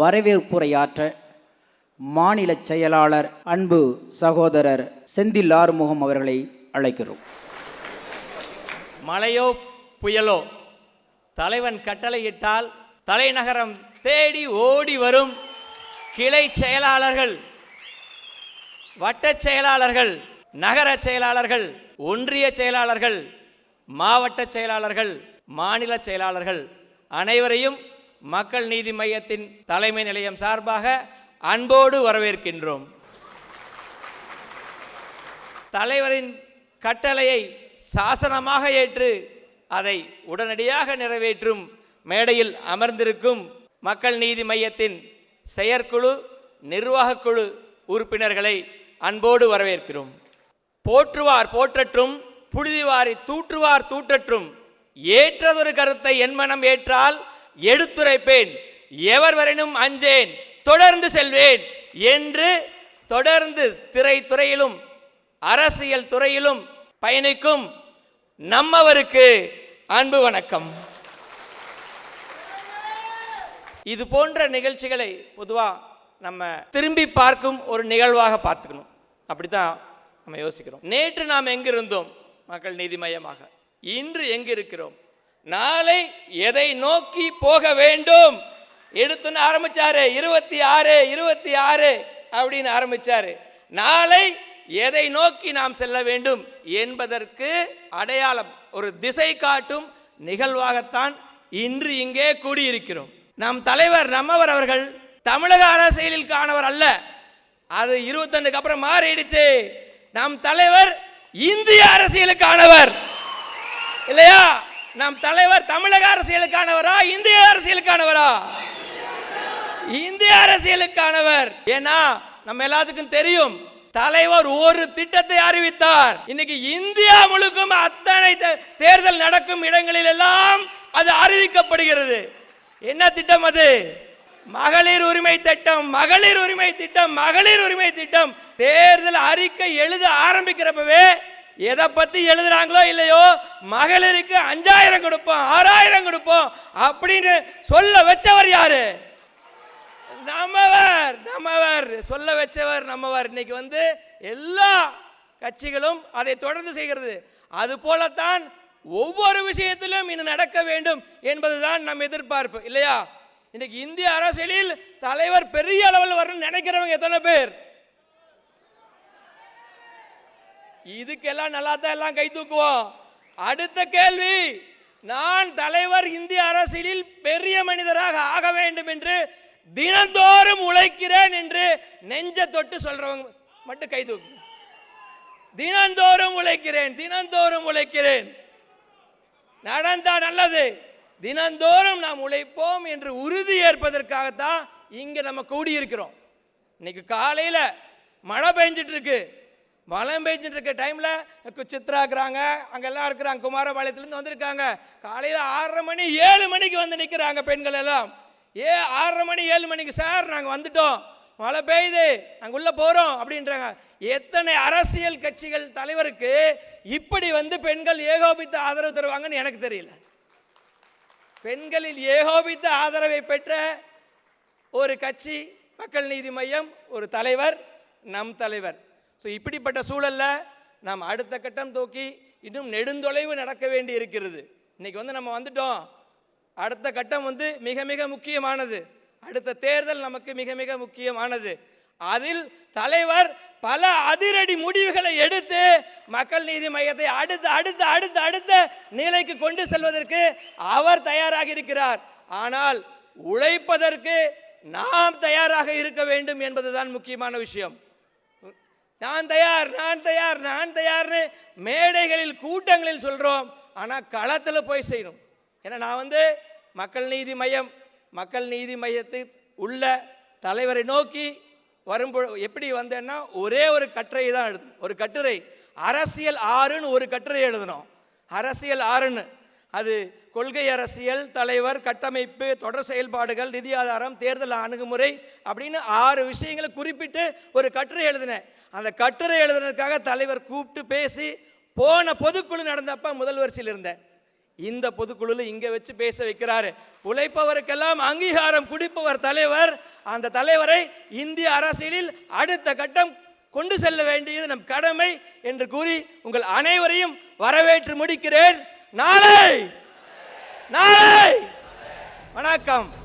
வரவேற்புரையாற்ற மாநில செயலாளர் அன்பு சகோதரர் செந்தில் ஆறுமுகம் அவர்களை அழைக்கிறோம். மழையோ புயலோ தலைவன் கட்டளையிட்டால் தலைநகரம் தேடி ஓடி வரும் கிளை செயலாளர்கள் வட்டச் செயலாளர்கள் நகர செயலாளர்கள் ஒன்றிய செயலாளர்கள் மாவட்ட செயலாளர்கள் மாநில செயலாளர்கள் அனைவரையும் மக்கள் நீதி மையத்தின் தலைமை நிலையம் சார்பாக அன்போடு வரவேற்கின்றோம். தலைவரின் கட்டளையை சாசனமாக ஏற்று அதை உடனடியாக நிறைவேற்றும் மேடையில் அமர்ந்திருக்கும் மக்கள் நீதி மையத்தின் செயற்குழு நிர்வாகக் குழு உறுப்பினர்களை அன்போடு வரவேற்கிறோம். போற்றுவார் போற்றற்றும் புழுதிவாரி தூற்றுவார் தூற்றற்றும் ஏற்றதொரு கருத்தை என் மனம் ஏற்றால் எடுத்துரைப்பேன். எவர் வரையினும் அஞ்சேன் தொடர்ந்து செல்வேன் என்று தொடர்ந்து திரைத்துறையிலும் அரசியல் துறையிலும் பயணிக்கும் நம்மவருக்கு அன்பு வணக்கம். இது போன்ற நிகழ்ச்சிகளை பொதுவாக நம்ம திரும்பி பார்க்கும் ஒரு நிகழ்வாக பார்த்துக்கணும். அப்படிதான் நம்ம யோசிக்கிறோம். நேற்று நாம் எங்கிருந்தோம்? மக்கள் நீதி மையமாக இன்று எங்கிருக்கிறோம்? நாளை எதை நோக்கி போக வேண்டும்? எடுத்துன்னு ஆரம்பிச்சாரு. இருபத்தி ஆறு இருபத்தி ஆறு அப்படின்னு ஆரம்பிச்சாரு. நாளை எதை நோக்கி நாம் செல்ல வேண்டும் என்பதற்கு அடையாளம் ஒரு திசை காட்டும் நிகழ்வாகத்தான் இன்று இங்கே கூடியிருக்கிறோம். நம் தலைவர் நம்மவர் அவர்கள் தமிழக அரசியலில் காணவர் அல்ல. அது இருபத்தொன்னுக்கு அப்புறம் மாறிடுச்சு. நம் தலைவர் இந்திய அரசியலுக்கானவர் இல்லையா? நம் தலைவர் தமிழக அரசியலுக்கானவரா இந்திய அரசியலுக்கானவரா? இந்திய அரசியலுக்கானவர். ஏன்னா நம்ம எல்லாத்துக்கும் தெரியும் தலைவர் ஒரு திட்டத்தை அறிவித்தார். இன்னைக்கு இந்தியா முழுக்கும் அத்தனை தே- தேர்தல் நடக்கும் இடங்களில் எல்லாம் அது அறிவிக்கப்படுகிறது. என்ன திட்டம் அது? மகளிர் உரிமை திட்டம் மகளிர் உரிமை திட்டம் மகளிர் உரிமை திட்டம். தேர்தல் அறிக்கை எழுத ஆரம்பிக்கிறப்பவே எதை பத்தி எழுதுறாங்களோ இல்லையோ மகளிருக்கு அஞ்சாயிரம் கொடுப்போம் ஆறாயிரம் கொடுப்போம் அப்படின்னு சொல்ல வச்சவர் யாரு? நம்மவர் நம்மவர். சொல்ல வச்சவர் நம்மவர். இன்னைக்கு வந்து எல்லா கட்சிகளும் அதை தொடர்ந்து செய்கிறது. அது போலத்தான் ஒவ்வொரு விஷயத்திலும் இன்னும் நடக்க வேண்டும் என்பதுதான் நம் எதிர்பார்ப்பு இல்லையா? இன்னைக்கு இந்திய அரசியலில் தலைவர் பெரிய அளவில் வரணும்னு நினைக்கிறவங்க எத்தனை பேர்? இதுக்கெல்லாம் நல்லா தான் எல்லாம் கை தூக்குவோம். அடுத்த கேள்வி நான் தலைவர் இந்திய அரசியலில் பெரிய மனிதராக ஆக வேண்டும் என்று தினந்தோறும் உழைக்கிறேன் என்று நெஞ்ச தொட்டு சொல்றவங்க மட்டும் கை தூக்கு. தினந்தோறும் உழைக்கிறேன் தினந்தோறும் உழைக்கிறேன். நடந்தா நல்லது. தினந்தோறும் நாம் உழைப்போம் என்று உறுதி ஏற்பதற்காகத்தான் இங்கே நம்ம கூடியிருக்கிறோம். இன்னைக்கு காலையில் மழை பெஞ்சிட்டு இருக்கு. மழை பெய்ஞ்சிட்டு இருக்க டைமில் கு- சித்ரா இருக்கிறாங்க. அங்கெல்லாம் இருக்கிறாங்க. குமாரபாளையத்துலேருந்து வந்திருக்காங்க. காலையில் ஆறரை மணி ஏழு மணிக்கு வந்து நிற்கிறாங்க பெண்கள் எல்லாம். ஏ ஆறரை மணி ஏழு மணிக்கு சார் நாங்கள் வந்துட்டோம். மழை பெய்யுது. நாங்கள் உள்ளே போகிறோம் அப்படின்றாங்க. எத்தனை அரசியல் கட்சிகள் தலைவருக்கு இப்படி வந்து பெண்கள் ஏகோபித்த ஆதரவு தருவாங்கன்னு எனக்கு தெரியல. பெண்களில் ஏகோபித்த ஆதரவை பெற்ற ஒரு கட்சி மக்கள் நீதி மையம் ஒரு தலைவர் நம் தலைவர். ஸோ இப்படிப்பட்ட சூழல்ல நாம் அடுத்த கட்டம் தூக்கி இன்னும் நெடுந்தொலைவு நடக்க வேண்டி இருக்கிறது. இன்றைக்கி வந்து நம்ம வந்துட்டோம். அடுத்த கட்டம் வந்து மிக மிக முக்கியமானது. அடுத்த தேர்தல் நமக்கு மிக மிக முக்கியமானது. அதில் தலைவர் பல அதிரடி முடிவுகளை எடுத்து மக்கள் நீதி மையத்தை அடுத்த அடுத்த அடுத்த அடுத்த நிலைக்கு கொண்டு செல்வதற்கு அவர் தயாராக இருக்கிறார். ஆனால் உழைப்பதற்கு நாம் தயாராக இருக்க வேண்டும் என்பதுதான் முக்கியமான விஷயம். நான் தயார் நான் தயார் நான் தயார்னு மேடைகளில் கூட்டங்களில் சொல்கிறோம் ஆனால் களத்தில் போய் செய்யணும். ஏன்னா நான் வந்து மக்கள் நீதி மையம் மக்கள் நீதி மையத்தில் உள்ள தலைவரை நோக்கி வரும்பொழுது எப்படி வந்தேன்னா ஒரே ஒரு கட்டுரை தான் எழுதணும். ஒரு கட்டுரை. அரசியல் ஆறுன்னு ஒரு கட்டுரை எழுதணும். அரசியல் ஆறுன்னு. அது கொள்கை அரசியல் தலைவர் கட்டமைப்பு தொடர் செயல்பாடுகள் நிதி ஆதாரம் தேர்தல் அணுகுமுறை அப்படின்னு ஆறு விஷயங்களை குறிப்பிட்டு ஒரு கட்டுரை எழுதினேன். அந்த கட்டுரை எழுதுனதுக்காக தலைவர் கூப்பிட்டு பேசி போன பொதுக்குழு நடந்தப்ப முதல் வரிசையில் இருந்தேன். இந்த பொதுக்குழுல இங்கே வச்சு பேச வைக்கிறாரு. உழைப்பவருக்கெல்லாம் அங்கீகாரம் குடிப்பவர் தலைவர். அந்த தலைவரை இந்திய அரசியலில் அடுத்த கட்டம் கொண்டு செல்ல வேண்டியது நம் கடமை என்று கூறி உங்கள் அனைவரையும் வரவேற்று முடிக்கிறேன். நாளை வணக்கம்.